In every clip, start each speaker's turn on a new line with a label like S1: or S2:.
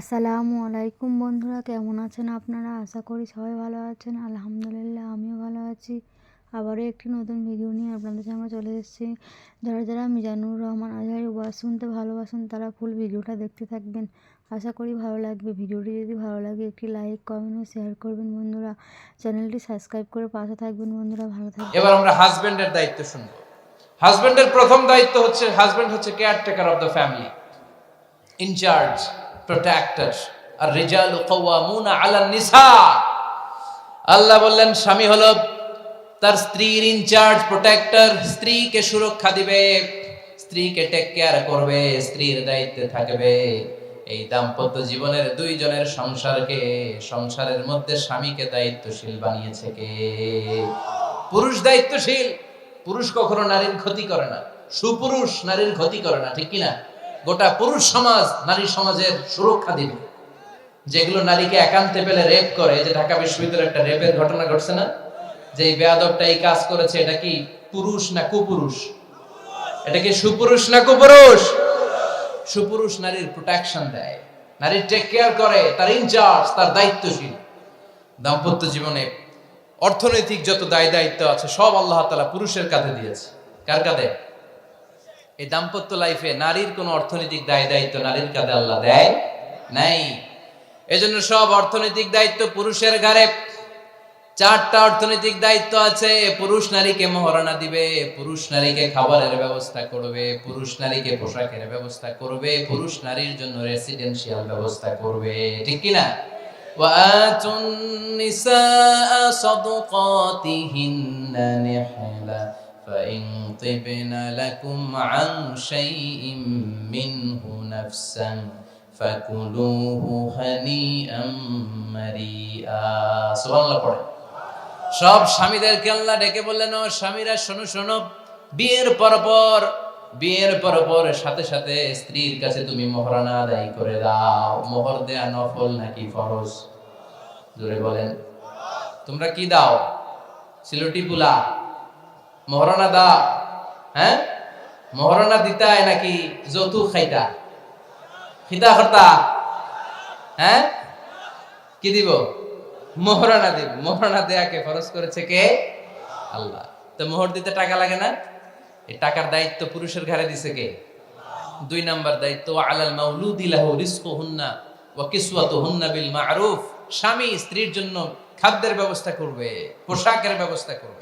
S1: আসসালামু আলাইকুম বন্ধুরা, কেমন আছেন আপনারা? আশা করি সবাই ভালো আছেন। আলহামদুলিল্লাহ, আমিও ভালো আছি। আবারও একটি নতুন ভিডিও নিয়ে আপনাদের সঙ্গে চলে এসেছি। যারা যারা মিজানুর রহমান আজহারি ওয়াজ শুনতে ভালোবাসেন, তারা ফুল ভিডিওটা দেখতে থাকবেন। আশা করি ভালো লাগবে। ভিডিওটি যদি ভালো লাগে, একটি লাইক কমেন্ট ও শেয়ার করবেন বন্ধুরা। চ্যানেলটি সাবস্ক্রাইব করে পাশে থাকবেন বন্ধুরা। ভালো থাকবেন।
S2: এবার আমরা হাজবেন্ডের দায়িত্ব শুনব। হাজবেন্ডের প্রথম দায়িত্ব হচ্ছে হাজবেন্ড হচ্ছে caretaker of the family incharge protector আল্লাহ বললেন, স্বামী হলো তার স্ত্রীর ইনচার্জ প্রোটেক্টর স্ত্রীকে সুরক্ষা দিবে, স্ত্রীকে টেক কেয়ার করবে, স্ত্রীর দায়িত্বে থাকবে। এই দাম্পত্য জীবনের দুইজনের সংসারকে, সংসারের মধ্যে স্বামীকে দায়িত্বশীল বানিয়েছে কে? পুরুষ দায়িত্বশীল, পুরুষ কখনো নারীর ক্ষতি করে না। সুপুরুষ নারীর ক্ষতি করে না, ঠিক কিনা? গোটা পুরুষ সমাজ নারী সমাজের সুরক্ষা দিবে। যেগুলো নারীকে একান্তে পেলে রেপ করে, যে ঢাকা বিশ্ববিদ্যালয়ে একটা রেপের ঘটনা ঘটছে না? যে এই বেয়াদবটা এই কাজ করেছে, এটা কি পুরুষ না কুপুরুষ? এটা কি সুপুরুষ না কুপুরুষ? সুপুরুষ নারীর প্রোটেকশন দেয়। নারীর টেক কেয়ার করে, তার ইনচার্জ তার দায়িত্বশীল। দাম্পত্য জীবনে অর্থনৈতিক যত দায় দায়িত্ব আছে, সব আল্লাহ তালা পুরুষের কাঁধে দিয়েছে। কার কাঁধে? এই দাম্পত্য লাইফে নারীর কোনো অর্থনৈতিক দায় দায়িত্ব নারীর কাঁধে আল্লাহ দেয় নাই এজন্য সব অর্থনৈতিক দায়িত্ব পুরুষের ঘাড়ে চারটা অর্থনৈতিক দায়িত্ব আছে পুরুষ নারীকে মহারণা দিবে পুরুষ নারীকে খাবারের ব্যবস্থা করবে পুরুষ নারীকে পোশাকের ব্যবস্থা করবে পুরুষ নারীর জন্য রেসিডেন্সিয়াল ব্যবস্থা করবে ঠিক কিনা وآتوا النساء صدقاتهن نحلا فإن طبن لكم عن شيء منه نفسا فكلوه هنيئا مريئا سبحان الله পড়ে সব স্বামীদেরকে আল্লাহ ডেকে বললেন ও স্বামীরা শোনো শোনো বিয়ের পর পর বিয়ের পর পর সাথে সাথে স্ত্রীর কাছে তুমি মোহরানা আদায় করে দাও মোহর দেয়া নফল নাকি ফরজ জোরে বলেন তোমরা কি দাও সিলটি পুলা মোহরানা দা হ্যাঁ? মোহরানা দিতায় নাকি যৌতুক খাইতা? খিতা খরতা হ্যাঁ? কি দিব? মোহরানা দিব। মোহরানা দেয়াকে ফরজ করেছে কে? আল্লাহ। তো মোহর দিতে টাকা লাগে না? এই টাকার দায়িত্ব পুরুষের ঘাড়ে দিছে কে? দুই নাম্বার দায়িত্ব, আলাল মাউলুদি লাহু রিজকুহুন্না ওয়া কিসওয়াতুহুন্না বিল মা'রুফ। স্বামী স্ত্রীর জন্য খাদ্যের ব্যবস্থা করবে, পোশাকের ব্যবস্থা করবে।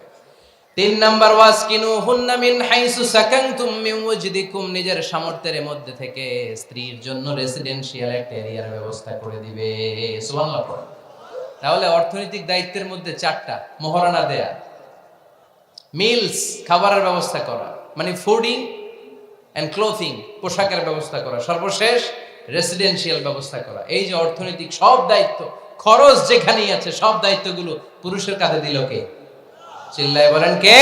S2: তিন নাম্বার ওয়াজ কিনু হুন্না মিন হাইসু সাকানতুম মিন ওয়াজদিকুম নিজের সামর্থ্যের মধ্যে থেকে স্ত্রীর জন্য রেসিডেন্সিয়াল একটা এরিয়ার ব্যবস্থা করে দিবে। সুবহানাল্লাহ। তাহলে অর্থনৈতিক দায়িত্বের মধ্যে চারটা, মহারণা দেয়া। মিলস, খাবারের ব্যবস্থা করা। মানে ফুডিং অ্যান্ড ক্লোথিং পোশাকের ব্যবস্থা করা। সর্বশেষ রেসিডেন্সিয়াল ব্যবস্থা করা। এই যে অর্থনৈতিক সব দায়িত্ব, খরচ যেখানেই আছে, সব দায়িত্বগুলো পুরুষের কাঁধে দিল কে? চিল্লায় বলেন কে?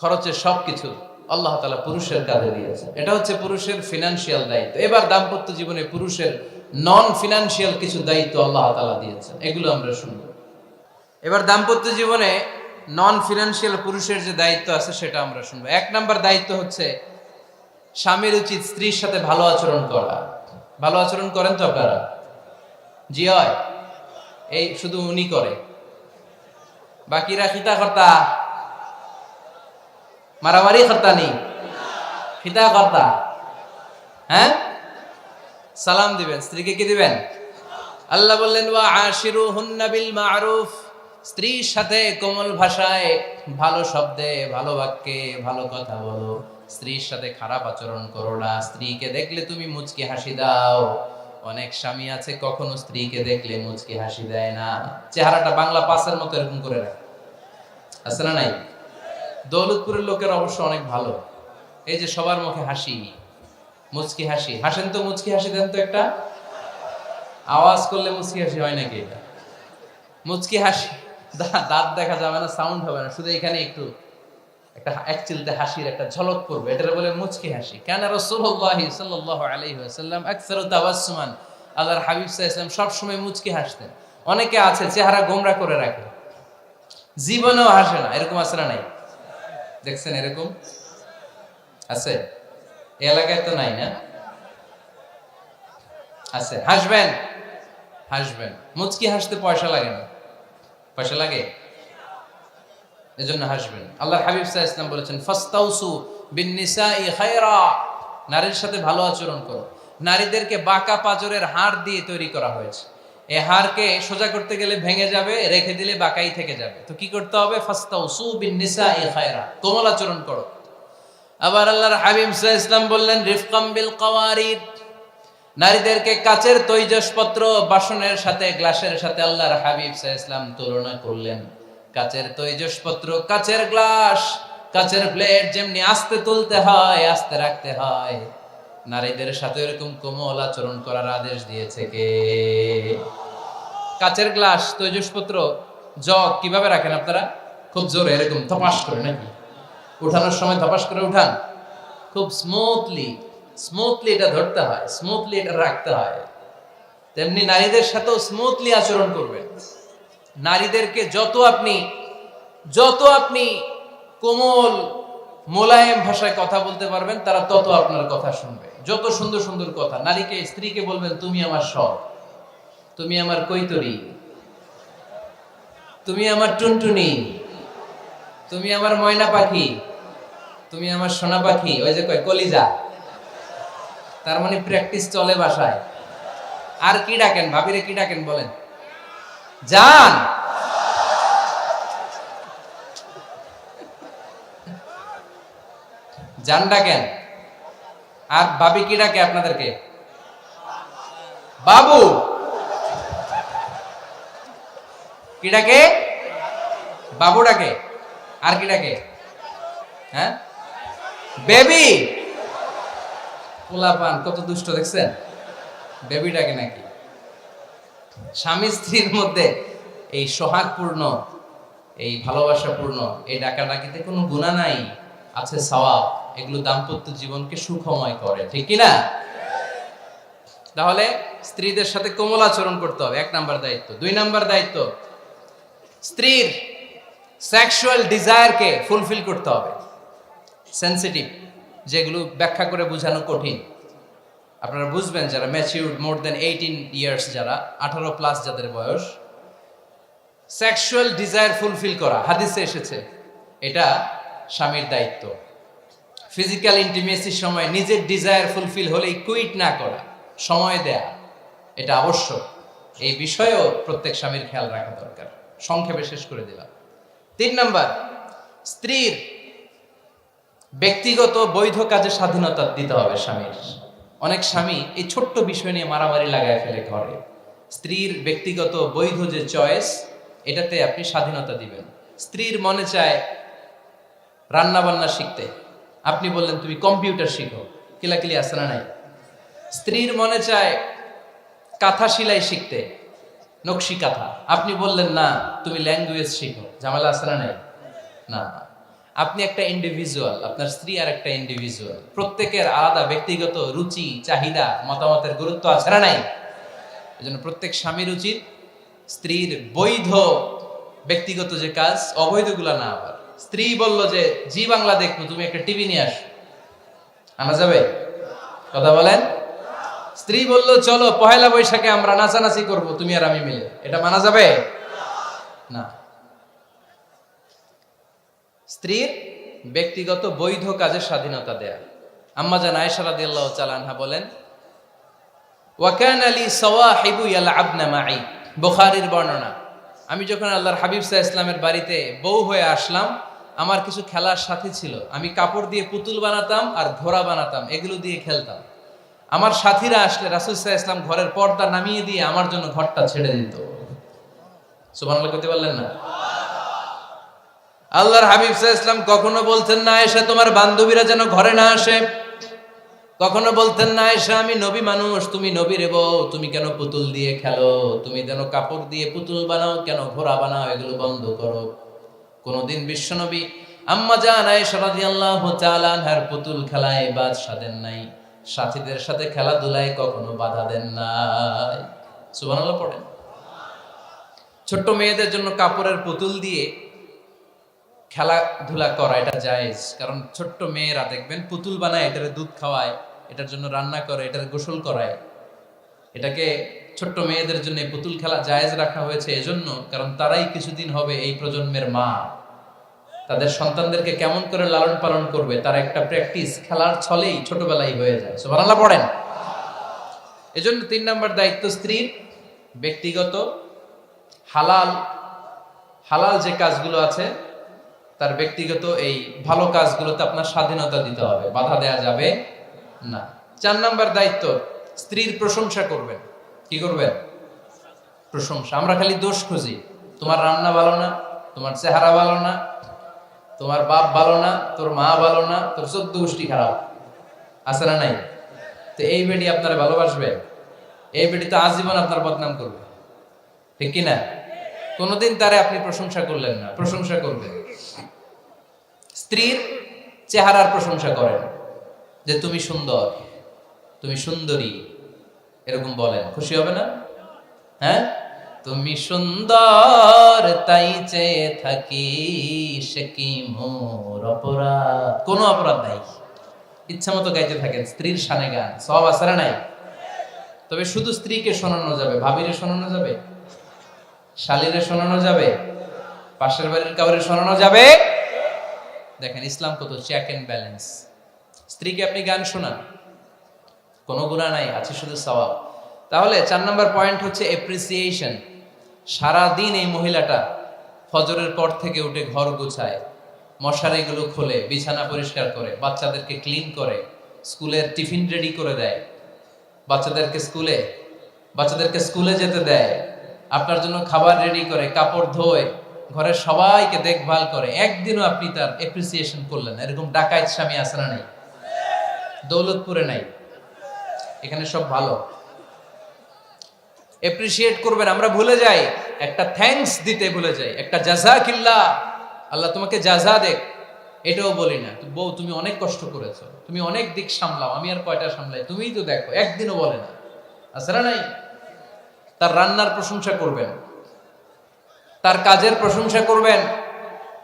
S2: খরচের সবকিছু আল্লাহ তালা পুরুষের কাঁধে দিয়েছে। এটা হচ্ছে পুরুষের ফিনান্সিয়াল দায়িত্ব। এবার দাম্পত্য জীবনে পুরুষের নন ফিনান্সিয়াল কিছু দায়িত্ব আল্লাহ তালা দিয়েছেন। এগুলো আমরা শুনব। এবার দাম্পত্য জীবনে নন ফিনান্সিয়াল পুরুষের যে দায়িত্ব আছে সেটা আমরা শুনব। এক নাম্বার দায়িত্ব হচ্ছে স্বামীর উচিত স্ত্রীর সাথে ভালো আচরণ করা। ভালো আচরণ করেন তো আপনারা জি হয়। এই শুধু উনি করে। বাকিরা খিতা কর্তা। মারামারি কর্তা নেই খিতা কর্তা। হ্যাঁ? সালাম দিবেন। স্ত্রীকে কি দিবেন? আল্লাহ বললেন, ওয়া আশিরু বিল মারুফ। স্ত্রীর সাথে কোমল ভাষায় ভালো শব্দে, ভালো বাক্যে ভালো কথা বলো। স্ত্রীর সাথে খারাপ আচরণ করো না। স্ত্রীকে দেখলে তুমি মুচকি হাসি দাও। অনেক স্বামী আছে, কখনো স্ত্রীকে দেখলে মুচকি হাসি দেয় না। চেহারাটা বাংলা পাসের মতো এরকম করে রাখে। আছে না নাই? দৌলতপুরের লোকের অবশ্য অনেক ভালো। এই যে সবার মুখে হাসি, মুচকি হাসি। হাসেন তো মুচকি হাসি দেন তো একটা? আওয়াজ করলে মুচকি হাসি হয় নাকি এটা? মুচকি হাসি। দাঁত দেখা যাবে না সাউন্ড হবে না। শুধু এখানে একটু একটা এক চিলতে হাসির একটা ঝলক পড়বে। এটা বলে মুচকি হাসি। কেন রাসূলুল্লাহি সাল্লাল্লাহু আলাইহি ওয়াসাল্লাম আকসারু তাবাসসুমান আল্লাহর হাবিব সাল্লাল্লাহু আলাইহি সব সময় মুচকি হাসতেন। অনেকে আছে চেহারা গোমরা করে রাখে। জীবনেও হাসে না, এরকম আছে না নাই? দেখছেন এরকম? আছে? এলাকায় তো নাই না? আছে। হাসবেন? হাসবেন। মুচকি হাসতে পয়সা লাগে না। পয়সা লাগে? এজন্য হাসবেন। আল্লাহ হাবিব সাহা ইসলাম বলেছেন, ফাস্তাউসু বিন নিসাই খায়রা। নারীর সাথে ভালো আচরণ করো। নারীদেরকে বাঁকা পাজরের হাড় দিয়ে তৈরি করা হয়েছে। এই হাড়কে সোজা করতে গেলে ভেঙে যাবে, রেখে দিলে বাঁকাই থেকে যাবে। তো কি করতে হবে? ফাস্তাউসু বিন নিসাই খায়রা। কোমল আচরণ করো। আবার আল্লাহর হাবিব সাহা ইসলাম বললেন, রিফকাম বিল কাওয়ারিদ। নারীদেরকে কাচের তৈজসপত্র বাসনের সাথে, গ্লাসের সাথে আল্লাহর হাবিব সাহা ইসলাম তুলনা করলেন। কাচের তৈজসপত্র, কাচের গ্লাস, কাচের প্লেট যেমনি আস্তে তুলতে হয়, আস্তে রাখতে হয়। নারীদের সাথে এরকম কোমল আচরণ করার আদেশ দিয়েছে কে? কাচের গ্লাস, তৈজসপত্র, জগ কীভাবে রাখেন আপনারা? খুব জোরে এরকম ধপাস করে নাকি? উঠানোর সময় ধপাস করে উঠান। খুব স্মুথলি স্মুথলি এটা ধরতে হয় স্মুথলি এটা রাখতে হয়। তেমনি নারীদের সাথেও স্মুথলি আচরণ করবেন। নারীদেরকে যত আপনি যত আপনি কোমল, মোলায়েম ভাষায় কথা বলতে পারবেন, তারা তত আপনার কথা শুনবে। যত সুন্দর সুন্দর কথা, নারীকে, স্ত্রীকে বলবেন, তুমি আমার সব। তুমি আমার কৈতরি। তুমি আমার টুনটুনি। তুমি আমার ময়না পাখি। তুমি আমার সোনা পাখি। ওই যে কয়, কলিজা। তার মানে প্র্যাকটিস চলে বাসায়। আর কি ডাকেন, ভাবিরে কি ডাকেন বলেন? যান! যান ডাকেন। আর ভাবি কি ডাকে আপনাদেরকে? বাবু। কি ডাকে? বাবু ডাকে। আর কি ডাকে? হ্যাঁ? বেবি। পোলাপান, কত দুষ্ট দেখছেন? বেবি ডাকে নাকি? স্বামী স্ত্রীর মধ্যে এই সোহাগপূর্ণ, এই ভালোবাসাপূর্ণ, এই ডাকা ডাকিতে কোনো গুণা নাই, আছে সওয়াব। এগুলো দাম্পত্য জীবনকে সুখময় করে, ঠিক কি না তাহলে স্ত্রীদের সাথে কোমল আচরণ করতে হবে, এক নাম্বার দায়িত্ব। দুই নাম্বার দায়িত্ব, স্ত্রীর সেক্সুয়াল ডিজায়ারকে ফুলফিল করতে হবে। সেন্সিটিভ যেগুলো ব্যাখ্যা করে বোঝানো কঠিন। আপনারা বুঝবেন যারা mature more than eighteen years যারা আঠারো প্লাস যাদের বয়স সেক্সুয়াল ডিজায়ার ফুলফিল করা, হাদিসে এসেছে, এটা স্বামীর দায়িত্ব। ফিজিক্যাল ইন্টিমেসির সময় নিজের ডিজায়ার ফুলফিল হলেই কুইট না করা, সময় দেয়া, এটা আবশ্যক। এই বিষয়েও প্রত্যেক স্বামীর খেয়াল রাখা দরকার। সংক্ষেপে শেষ করে দিলাম। তিন নাম্বার, স্ত্রীর ব্যক্তিগত বৈধ কাজে স্বাধীনতা দিতে হবে স্বামীর। অনেক স্বামী এই ছোট্ট বিষয় নিয়ে মারামারি লাগায় ফেলে ঘরে। স্ত্রীর ব্যক্তিগত বৈধ যে চয়েস এটাতে আপনি স্বাধীনতা দিবেন। স্ত্রীর মনে চায় রান্নাবান্না শিখতে। আপনি বললেন, তুমি কম্পিউটার শিখো। কিলাকিলি আসে না নাই? স্ত্রীর মনে চায় কাঁথা সেলাই শিখতে, নকশি কাঁথা। আপনি বললেন, না, তুমি ল্যাঙ্গুয়েজ শিখো। ঝামেলা আসে না নাই? না আপনি একটা ইন্ডিভিজুয়াল আপনার স্ত্রী আর একটা ইন্ডিভিজুয়াল প্রত্যেকের আলাদা ব্যক্তিগত রুচি, চাহিদা, মতামতের গুরুত্ব আছে না নাই? এই জন্য প্রত্যেক স্বামীর উচিত স্ত্রীর বৈধ, ব্যক্তিগত যে কাজ, অবৈধগুলা না আবার। স্ত্রী বলল যে, জি বাংলা দেখব, তুমি একটা টিভি নিয়ে আসো। আনা যাবে? কথা বলেন? স্ত্রী বলল, চলো, পহেলা বৈশাখে আমরা নাচানাচি করব, তুমি আর আমি মিলে। এটা মানা যাবে? না। স্ত্রীর ব্যক্তিগত বৈধ কাজের স্বাধীনতা দেয়া। আম্মা জান আয়েশা রাদিয়াল্লাহু তাআলা আনহা বলেন ওয়াকান আলী সাওয়াহিবু ইয়ালআবনা মাই বুখারীর বর্ণনা, আমি যখন আল্লাহর হাবিব সাহ ইসলামের বাড়িতে বউ হয়ে আসলাম আমার কিছু খেলার সাথী ছিল। আমি কাপড় দিয়ে পুতুল বানাতাম আর ঘোড়া বানাতাম, এগুলো দিয়ে খেলতাম। আমার সাথীরা আসলে রাসুল সাহ ইসলাম ঘরের পর্দা নামিয়ে দিয়ে আমার জন্য ঘরটা ছেড়ে দিত। পারলেন না? আল্লাহর হাবিব সাহ ইসলাম কখনো বলতেন না, এসে তোমার বান্ধবীরা যেন ঘরে না আসে। কখনো বলতেন না, এসে আমি নবী মানুষ, তুমি নবী রে বউ, তুমি কেন পুতুল দিয়ে খেলো? তুমি যেন কাপড় দিয়ে পুতুল বানাও, কেন ঘোড়া বানাও, এগুলো বন্ধ করো। কোনদিন বিশ্বনবী আম্মা জান আয়েশা রাদিয়াল্লাহু তাআলা আনহার পুতুল খেলায় বাদ সাধেন নাই। সাথীদের সাথে খেলাধুলায় কখনো বাধা দেন নাই। সুবহানাল্লাহ পড়েন। ছোট্ট মেয়েদের জন্য কাপড়ের পুতুল দিয়ে খেলাধুলা করা এটা জায়েজ। কারণ ছোট্ট মেয়েরা দেখবেন পুতুল বানায়, এটার দুধ খাওয়ায়, এটার জন্য রান্না করে, এটার গোসল করায়। এটাকে ছোট্ট মেয়েদের জন্য পুতুল খেলা জায়েজ রাখা হয়েছে এজন্য, কারণ তারাই কিছুদিন হবে এই প্রজন্মের মা। তাদের সন্তানদেরকে কেমন করে লালন পালন করবে, তার একটা প্র্যাকটিস খেলার ছলেই ছোটবেলায় হয়ে যায়। সুবহানাল্লাহ, পড়েন। এজন্য তিন নম্বর দায়িত্ব স্ত্রীর ব্যক্তিগত, হালাল হালাল যে কাজগুলো আছে, তার ব্যক্তিগত এই ভালো কাজগুলোতে আপনার স্বাধীনতা দিতে হবে, বাধা দেয়া যাবে না। চার নাম্বার দায়িত্ব, স্ত্রীর প্রশংসা করবেন। কি করবেন? প্রশংসা। আমরা খালি দোষ খুঁজি। তোমার রান্না ভালো না, তোমার চেহারা ভালো না, তোমার বাপ ভালো না, তোর মা ভালো না, তোর চোদ্দ গোষ্ঠী খারাপ। আছে না নাই? তো এই বেটি আপনারা ভালোবাসবে। এই বেটি তো আজীবন আপনার বদনাম করবে। ঠিক কি না কোনোদিন তারে আপনি প্রশংসা করলেন না। প্রশংসা করবেন। স্ত্রীর চেহারার প্রশংসা করেন যে, তুমি সুন্দর, তুমি সুন্দরী এরকম বলেন খুশি হবে না? হ্যাঁ? তুমি সুন্দর, তাই চেয়ে থাকি সে কি মোর অপরাধ? কোনো অপরাধ নাই। ইচ্ছা মতো গাইতে থাকেন, স্ত্রীর সানে গান। সব আসারা নাই? তবে শুধু স্ত্রীকে শোনানো যাবে, ভাবিরে শোনানো যাবে? শালিরে শোনানো যাবে? পাশের বাড়ির কাউরে শোনানো যাবে? দেখেন, ইসলাম কত চেক এন্ড ব্যালেন্স স্ত্রীকে আপনি গান শোনান। কোনো গুণা নাই, আছে শুধু সওয়াব। তাহলে চার নম্বর পয়েন্ট হচ্ছে এপ্রিসিয়েশন সারা দিন এই মহিলাটা ফজরের পর থেকে উঠে ঘর গুছায়, মশারিগুলো খোলে, বিছানা পরিষ্কার করে, বাচ্চাদেরকে ক্লিন করে, স্কুলের টিফিন রেডি করে দেয়। বাচ্চাদেরকে স্কুলে বাচ্চাদেরকে স্কুলে যেতে দেয়। আপনার জন্য খাবার রেডি করে, কাপড় ধোয়, ঘরের সবাইকে দেখভাল করে। একদিনও আপনি তার এপ্রিসিয়েশন করলেন এরকম ডাকাইত স্বামী আসরা নাই? দৌলতপুরে নাই। এখানে সব ভালো। এপ্রিসিয়েট করবেন, আমরা ভুলে যাই। একটা থ্যাঙ্কস দিতে ভুলে যাই। একটা জাজা কিল্লা আল্লাহ তোমাকে জাজা দেখ। এটাও বলি না। বউ, তুমি অনেক কষ্ট করেছ। তুমি অনেক দিক সামলাও। আমি আর কয়টা সামলাই? তুমিই তো দেখো, একদিনও বলে না। আসরা নাই? তার রান্নার প্রশংসা করবেন। তার কাজের প্রশংসা করবেন।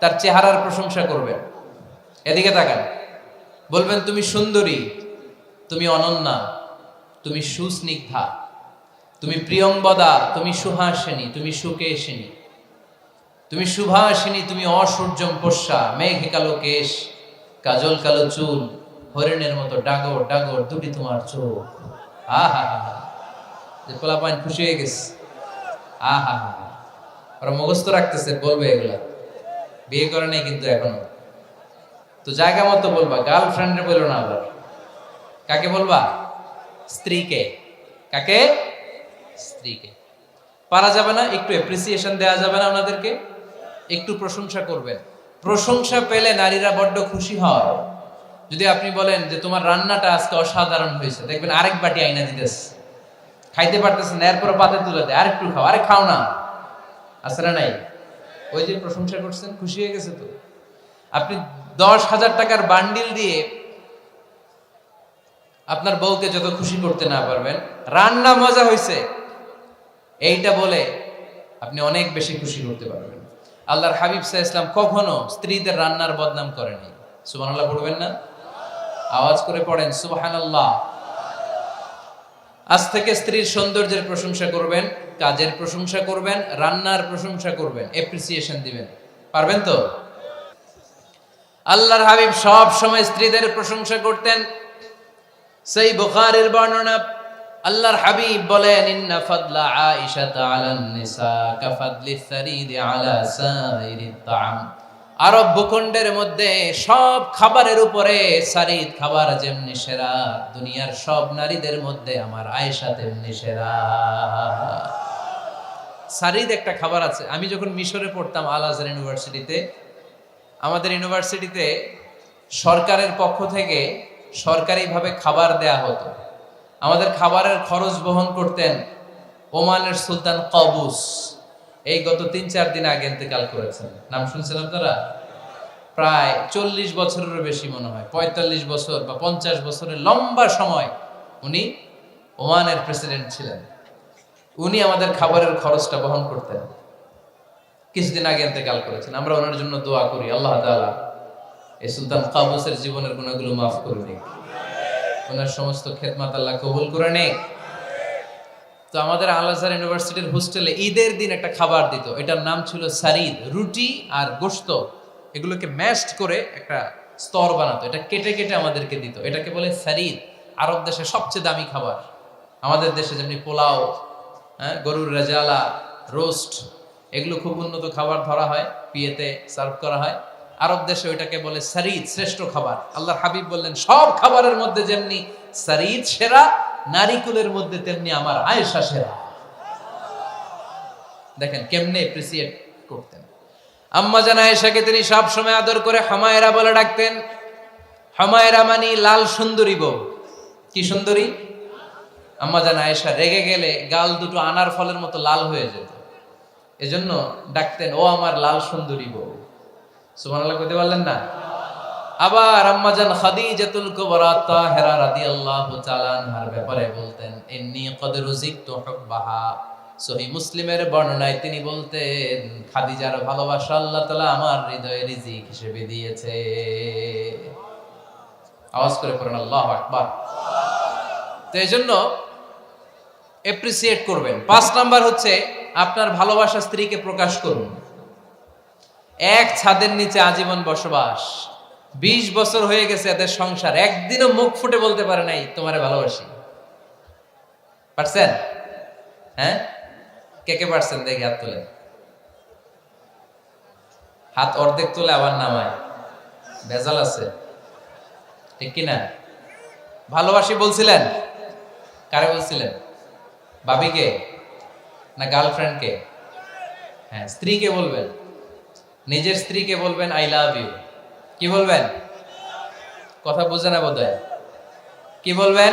S2: তার চেহারার প্রশংসা করবেন। এদিকে তাকান। বলবেন, তুমি সুন্দরী। তুমি অনন্যা। তুমি সুস্নিগ্ধা, তুমি প্রিয়ংবদা তুমি সুহাসিনী, তুমি সুকেশিনী। তুমি সুভাসিনী, তুমি অসূর্যম পোষা মেঘে কালো কেশ, কাজল কালো চুল, হরিণের মতো ডাগর ডাগর, দুটি তোমার চোখ। আহা, হা হা। যে পোলা পাইন খুশি হয়ে গেছে। আহা, হা ওরা মুখস্থ রাখতেছে, বলবে এগুলা। বিয়ে করে নাই কিন্তু এখনও। তো জায়গা মতো বলবা গার্লফ্রেন্ডে বলল না আবার। কাকে বলবা? স্ত্রীকে। কাকে? স্ত্রীকে। পারা যাবে না, একটু এপ্রিসিয়েশন দেওয়া যাবে না ওনাদেরকে। একটু প্রশংসা করবেন। প্রশংসা পেলে নারীরা বড্ড খুশি হয়। যদি আপনি বলেন যে তোমার রান্নাটা আজকে অসাধারণ হয়েছে, দেখবেন আরেক বাটি আইনা দিতেছে। খাইতে পারতেছে না এরপর পাতে তুলে দেয়। আরেকটু খাও, আরে খাও না। আসলে নাই? ওই যে প্রশংসা করছেন, খুশি হয়ে গেছে তো। আপনি দশ হাজার টাকার বান্ডিল দিয়ে আপনার বউকে যত খুশি করতে না পারবেন, রান্না মজা হয়েছে এইটা বলে আপনি অনেক বেশি খুশি করতে পারবেন। আল্লাহর হাবিব সাহা ইসলাম কখনো স্ত্রীদের রান্নার বদনাম করেনি। সুবাহ পড়বেন না? আওয়াজ করে পড়েন সুবাহান আল্লাহ আজ থেকে স্ত্রীর সৌন্দর্যের প্রশংসা করবেন, কাজের প্রশংসা করবেন, রান্নার প্রশংসা করবেন এপ্রিসিয়েশন দিবেন। পারবেন তো? আল্লাহর হাবিব সব সময় স্ত্রীদের প্রশংসা করতেন সেই বুখারের বর্ণনা, আল্লাহর হাবিব বলেন, ইন্না ফাদলা আয়েশা আলান নিসা কাফাদলি সারিদ আলা সাইরিত তাআম। আরব ভূখণ্ডের মধ্যে সব খাবারের উপরে সারিদ খাবার যেমনি সেরা, দুনিয়ার সব নারীদের মধ্যে আমার আয়েশা তেমনি সেরা। সারিদ একটা খাবার আছে। আমি যখন মিশরে পড়তাম আল আজহার ইউনিভার্সিটিতে, আমাদের ইউনিভার্সিটিতে সরকারের পক্ষ থেকে সরকারিভাবে খাবার দেয়া হতো। আমাদের খাবারের খরচ বহন করতেন ওমানের সুলতান কবুস। এই গত তিন চার দিন আগে ইন্তেকাল করেছেন। নাম শুনছেন আপনারা? প্রায় চল্লিশ বছরেরও বেশি মনে হয়। পঁয়তাল্লিশ বছর বা পঞ্চাশ বছরের লম্বা সময় উনি ওমানের প্রেসিডেন্ট ছিলেন। উনি আমাদের খাবারের খরচটা বহন করতেন। কিছুদিন আগে ইন্তেকাল করেছেন। আমরা ওনার জন্য দোয়া করি। আল্লাহ তাআলা এই সুলতান কাবুসের জীবনের গুণাগুলো মাফ করে নিক ওনার সমস্ত খেদমাত আল্লাহ কবুল করে নিক। তো আমাদের আল আজহার ইউনিভার্সিটির হোস্টেলে ঈদের দিন একটা খাবার দিত। এটার নাম ছিল সারিদ, রুটি আর গোশত। এগুলোকে ম্যাশড করে একটা স্তর বানাতো। এটা কেটে কেটে আমাদেরকে দিত। এটাকে বলে সারিদ। আরব দেশে সবচেয়ে দামি খাবার। আমাদের দেশে যেমনি পোলাও হ্যাঁ গরুর রেজালা, রোস্ট, এগুলো খুব উন্নত খাবার ধরা হয়। পিয়েতে সার্ভ করা হয়। আরব দেশে ওইটাকে বলে সারিদ, শ্রেষ্ঠ খাবার। আল্লাহ হাবিব বললেন, সব খাবারের মধ্যে যেমনি সারিদ সেরা নারিকুলের মধ্যে তেমনি আমার আয়েশা সেরা। দেখেন কেমনে এপ্রিসিয়েট করতেন। আম্মা জান আয়েশাকে তিনি সব সময় আদর করে হামায়রা বলে ডাকতেন। হামায়রা মানি লাল সুন্দরী বউ। কি সুন্দরী? আম্মা জান আয়েশা রেগে গেলে গাল দুটো আনার ফলের মতো লাল হয়ে যেত। এজন্য ডাকতেন, ও আমার লাল সুন্দরী বউ। সুবহানাল্লাহ, কইতে পারলেন না? আবার আম্মাজান খাদিজাতুল কুবরা তাহেরা রাদিয়াল্লাহু তাআলা আনহার ব্যাপারে বলতেন হুব্বাহা। সহি মুসলিমের বর্ণনায় তিনি বলতেন, খাদিজার ভালোবাসা আল্লাহ তাআলা আমার হৃদয়ে রিজিক হিসেবে দিয়েছে। আওয়াজ করে পড়েন, আল্লাহু আকবার। তো এজন্য এপ্রিসিয়েট করবেন। পাঁচ নাম্বার হচ্ছে, আপনার ভালোবাসা স্ত্রীকে প্রকাশ করুন। এক ছাদের নিচে আজীবন বসবাস। বিশ বছর হয়ে গেছে এদের সংসার। একদিনও মুখ ফুটে বলতে পারে নাই, তোমারে ভালোবাসি। পারছেন? হ্যাঁ? কে কে পারছেন? দেখি হাত তুলে হাত অর্ধেক তুলে আবার নামায়। ভেজাল আছে। ঠিক কিনা ভালোবাসি বলছিলেন? কারে বলছিলেন? ভাবিকে না গার্লফ্রেন্ডকে হ্যাঁ স্ত্রীকে বলবেন। নিজের স্ত্রীকে বলবেন আই লাভ ইউ কি বলবেন? কথা বুঝে না বোধ কি বলবেন?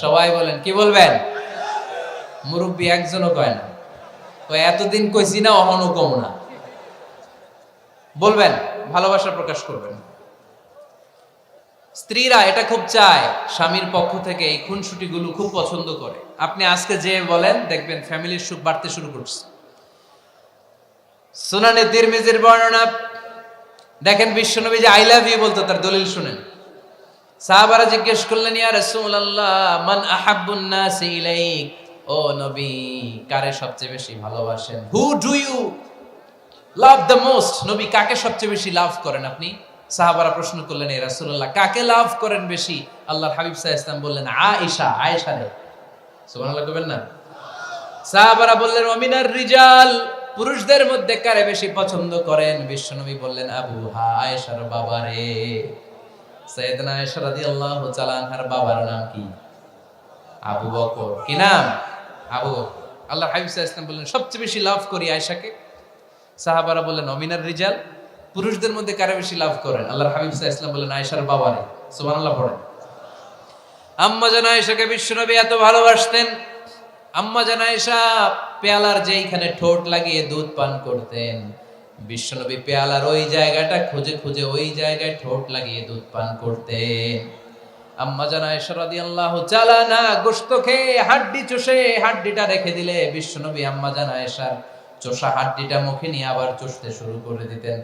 S2: সবাই বলেন, কি বলবেন? মুরব্বী একজনও কয় না। তো এতদিন কইছি না, অহনও কম না। বলবেন, ভালোবাসা প্রকাশ করবেন। স্ত্রীরা এটা খুব চায়, স্বামীর পক্ষ থেকে এই খুনসুটিগুলো খুব পছন্দ করে। আপনি আজকে যে বলেন, দেখবেন ফ্যামিলির সুখ বাড়তে শুরু করছে। সুনানে তিরমিজির বর্ণনা, দেখেন বিশ্বনবী যে আই লাভ ইউ বলতো, তার দলিল শুনেন। সাহাবারা জিজ্ঞেস করলেন, ইয়া রাসূলুল্লাহ, মান আহাব্বুন নাস ইলাইক? ও নবী, কারে সবচেয়ে বেশি ভালোবাসেন? Who do you love the most নবী, কাকে সবচেয়ে বেশি লাভ করেন আপনি? সাহাবারা প্রশ্ন করলেন এই রাসূলুল্লাহ, কাকে লাভ করেন বেশি? আল্লাহর হাবিব সাল্লাল্লাহু ইসলাম বললেন, আয়েশা আয়েশা রে। সুবহানাল্লাহ কবেন না? সাহাবারা বললেন অমিনার রিজাল। পুরুষদের মধ্যে কারে বেশি পছন্দ করেন? বিশ্বনবী বললেন, আবু, হা, আয়েশার বাবা রে। সৈয়দনা আয়েশা রাদিয়াল্লাহু তাআলা আনহার বাবার নাম কি? আবু বকর। কি নাম? আবু আল্লাহ হাবিব সাল্লাল্লাহু বললেন, সবচেয়ে বেশি লাভ করি আয়েশাকে। সাহাবারা বললেন, অমিনার রিজাল। পুরুষদের মধ্যে কারে বেশি লাভ করেন? আল্লাহর হাবিব সাল্লাল্লাহু বললেন, আয়েশার বাবা রে। সুবহানাল্লাহ পড়েন। আম্মা জান আয়েশাকে বিশ্বনবী এত ভালোবাসতেন। আম্মা জান আয়েশা পেয়ালার যেইখানে ঠোঁট লাগিয়ে দুধ পান করতেন, বিশ্বনবী পেয়ালার ওই জায়গাটা খুঁজে খুঁজে ওই জায়গায় ঠোঁট লাগিয়ে দুধ পান করতেন। মুখে নিয়ে আবার চষতে শুরু করে দিতেন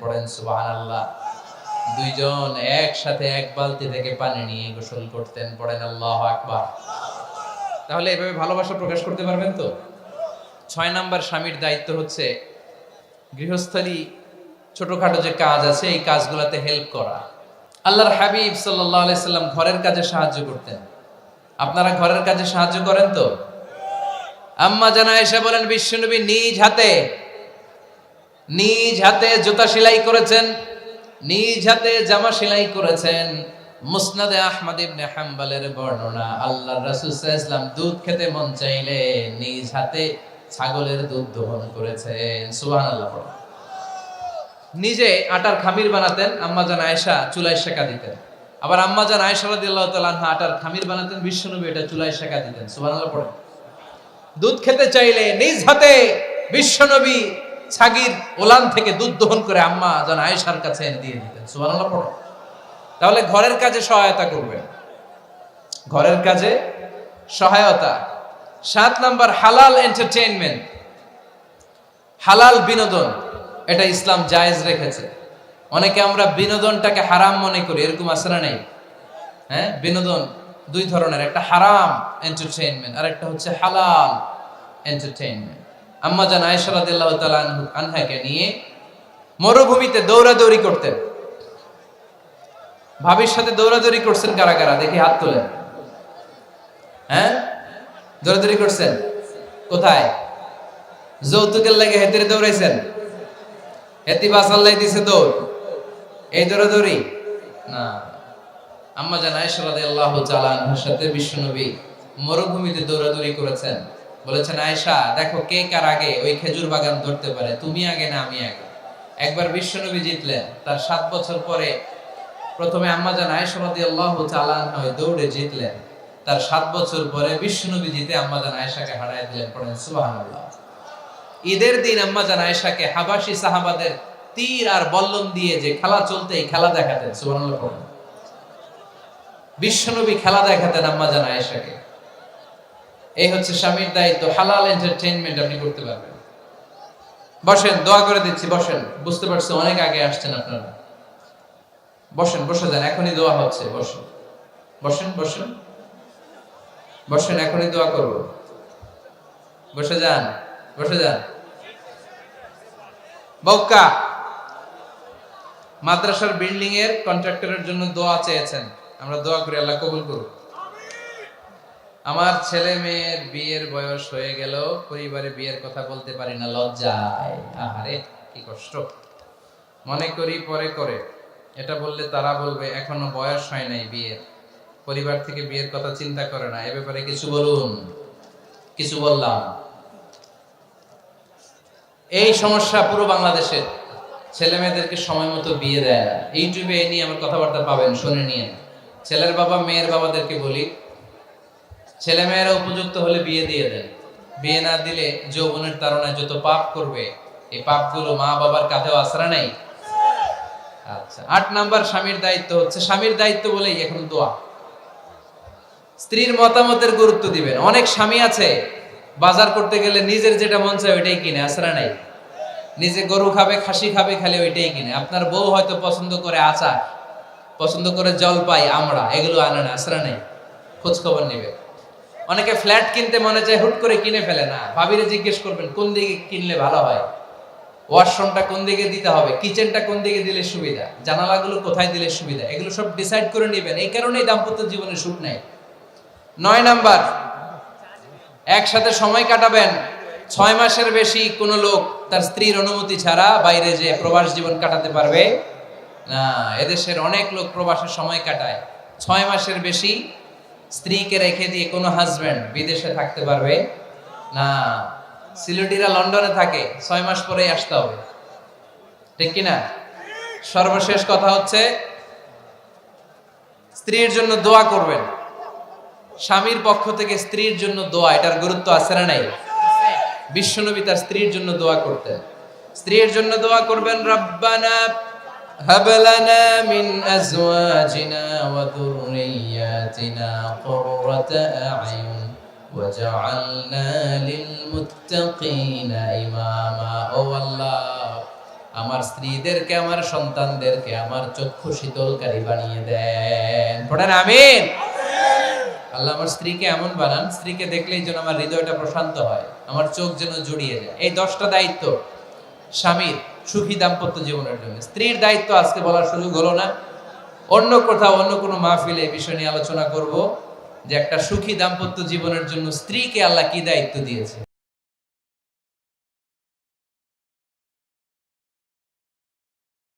S2: একসাথে এক বালতি থেকে পানি নিয়ে গোসল করতেন আল্লাহ তাহলে এভাবে ভালোবাসা প্রকাশ করতে পারবেন তো? ছয় নাম্বার স্বামীর দায়িত্ব হচ্ছে গৃহস্থলী ছোটখাটো যে কাজ আছে, এই কাজগুলোতে হেল্প করা। আল্লাহর হাবিব সাল্লাহ সাল্লাম ঘরের কাজে সাহায্য করতেন। আপনারা ঘরের কাজে সাহায্য করেন তো? আম্মা জানা এসে বলেন, বিশ্বনবী নিজ হাতে নিজ হাতে জুতা সেলাই করেছেন, নিজ হাতে জামা সেলাই করেছেন। মুসনাদে আহমদ ইবনে হাম্বালের বর্ণনা আল্লাহ রাসূল দুধ খেতে মন চাইলে নিজ হাতে ছাগলের দুধ দহন করেছেন। সুবহানাল্লাহ, পড়ো। নিজে আটার খামির বানাতেন আম্মা আম্মাজান আয়েশা চুলায় শেখা দিতেন। আবার আম্মাজান আয়েশা রাদিয়াল্লাহু তাআলা আটার খামির বানাতেন, বিশ্বনবী এটা চুলায় শেখা দিতেন। সুবহানাল্লাহ, পড়ে। দুধ খেতে চাইলে নিজ হাতে বিশ্বনবী ছাগির ওলান থেকে দুধ দহন করে আম্মা জান আয়েশার কাছে দিয়ে দিতেন। সুবহানাল্লাহ, পড়ো। তাহলে ঘরের কাজে সহায়তা করবেন। ঘরের কাজে সহায়তা সাত নাম্বার হালাল এন্টারটেইনমেন্ট হালাল বিনোদন, এটা ইসলাম জায়েজ রেখেছে। অনেকে আমরা বিনোদনটাকে হারাম মনে করি, এরকম না নেই? হ্যাঁ বিনোদন দুই ধরনের, একটা হারাম এন্টারটেইনমেন্ট আর একটা হচ্ছে হালাল এন্টারটেইনমেন্ট আম্মা জান আয়েশা আনহাকে নিয়ে মরুভূমিতে দৌড়াদৌড়ি করতেন। ভাবির সাথে দৌড়াদৌড়ি করছেন কারা কারা? দেখি হাত তোলেন। হ্যাঁ? দৌড়াদৌড়ি করছেন। কোথায়? যৌতুকের লাগে হেতেরে দৌড়াইছেন। হেতি বাসাল্লাই দিছে দৌড়। এই দৌড়াদৌড়ি? না। আম্মা জান আয়েশা রাদিয়াল্লাহু তাআলা সাথে বিশ্বনবী মরুভূমিতে দৌড়াদৌড়ি করেছেন। বলেছেন, আয়েশা, দেখো কে কার আগে ওই খেজুর বাগান ধরতে পারে, তুমি আগে না আমি আগে? একবার বিশ্বনবী জিতলেন। তার সাত বছর পরে প্রথমে আম্মা জান আয়েশা রাদিয়াল্লাহু তাআলা আনহা দৌড়ে জিতলেন। তার সাত বছর পরে বিশ্বনবী জিতে আম্মা জান আয়েশাকে হারায় দিলেন পড়েন সুবহানাল্লাহ। ঈদের দিন আম্মা জান আয়েশাকে হাবাসি সাহাবাদের তীর আর বল্লম দিয়ে যে খেলা চলতে, এই খেলা দেখাতেন, সুবহানাল্লাহ বিশ্বনবী খেলা দেখাতেন আয়েশাকে। এই হচ্ছে স্বামীর দায়িত্ব, হালাল এন্টারটেইনমেন্ট আপনি করতে পারবেন। বসেন, দোয়া করে দিচ্ছি, বসেন। বুঝতে পারছি, অনেক আগে আসছেন আপনারা। বসেন, বসে যান, এখনই দোয়া হচ্ছে, বসেন। বসেন বসেন। বসেন, এখনই দোয়া করব। বসে যান বসে যান। বক্কা মাদ্রাসার বিল্ডিং এর কন্ট্রাক্টরের জন্য দোয়া চেয়েছেন। আমরা দোয়া করি, আল্লাহ কবুল করুন আমার ছেলে মেয়ের বিয়ের বয়স হয়ে গেল, পরিবারে বিয়ের কথা বলতে পারি না, লজ্জায়। আহারে, কি কষ্ট। মনে করি পরে করে। এটা বললে তারা বলবে, এখনও বয়স হয় নাই বিয়ের। পরিবার থেকে বিয়ের কথা চিন্তা করে না। এ ব্যাপারে কিছু বলুন। কিছু বললাম। এই সমস্যা পুরো বাংলাদেশে। ছেলে মেয়েদেরকে সময় মতো বিয়ে দেয়। না ইউটিউবে এই নিয়ে আমার কথাবার্তা পাবেন, শুনে নিয়ে। ছেলের বাবা, মেয়ের বাবাদেরকে বলি, ছেলে মেয়েরা উপযুক্ত হলে বিয়ে দিয়ে দেন। বিয়ে না দিলে যৌবনের তারণায় যত পাপ করবে, এই পাপগুলো মা বাবার কাঁধেও আশ্রা নেই। আচ্ছা আট নাম্বার স্বামীর দায়িত্ব হচ্ছে, স্বামীর দায়িত্ব বলেই এখন দোয়া। স্ত্রীর মতামতের গুরুত্ব দিবেন। অনেক স্বামী আছে, বাজার করতে গেলে নিজের যেটা মন চায় ওইটাই কিনে আশ্রা নাই? নিজে গরু খাবে, খাসি খাবে, খালি ওইটাই কিনে। আপনার বউ হয়তো পছন্দ করে আচার, পছন্দ করে জলপাই আমরা এগুলো আনে না আশ্রা নেই? খোঁজ খবর নেবে। অনেকে ফ্ল্যাট কিনতে মনে চায়, হুট করে কিনে ফেলে না। ভাবিরে জিজ্ঞেস করবেন, কোন দিকে কিনলে ভালো হয়? ওয়াশরুমটা কোন দিকে দিতে হবে? কিচেনটা কোন দিকে দিলে সুবিধা? জানালাগুলো কোথায় দিলে সুবিধা? এগুলো সব ডিসাইড করে নেবেন। এই কারণেই দাম্পত্য জীবনে সুখ নেই। নয় নাম্বার, একসাথে সময় কাটাবেন। ছয় মাসের বেশি কোনো লোক তার স্ত্রীর অনুমতি ছাড়া বাইরে যে প্রবাস জীবন কাটাতে পারবে, না, এদেশের অনেক লোক প্রবাসের সময় কাটায়। ছয় মাসের বেশি স্ত্রীকে রেখে দিয়ে কোনো হাজবেন্ড বিদেশে থাকতে পারবে, না, সিলেটিরা লন্ডনে থাকে, ছয় মাস পরেই আসতে হবে। ঠিক কিনা? সর্বশেষ কথা হচ্ছে, স্ত্রীর জন্য দোয়া করবেন। স্বামীর পক্ষ থেকে স্ত্রীর জন্য দোয়া এটার গুরুত্ব আছে না নাই বিশ্বনবী তার স্ত্রীর জন্য দোয়া করতেন স্ত্রীর জন্য দোয়া করবেন রব্বানা هب لنا من أزواجنا وذرياتنا قرة أعين وجعلنا للمتقين إماما ও আল্লাহ আমার স্ত্রীদেরকে আমার সন্তানদেরকে আমার চক্ষু শীতলকারী বানিয়ে দেন পড়েন আমিন আল্লাহ আমার স্ত্রীকে এমন বানান, স্ত্রীকে দেখলেই যেন আমার হৃদয়টা প্রশান্ত হয়, আমার চোখ যেন জড়িয়ে যায়। এই দশটা দায়িত্ব স্বামীর সুখী দাম্পত্য জীবনের জন্য। স্ত্রীর দায়িত্ব আজকে বলার সুযোগ হলো না। অন্য কোথাও অন্য কোনো মাহফিলে এই বিষয় নিয়ে আলোচনা করব যে একটা সুখী দাম্পত্য জীবনের জন্য স্ত্রীকে আল্লাহ কি দায়িত্ব দিয়েছে?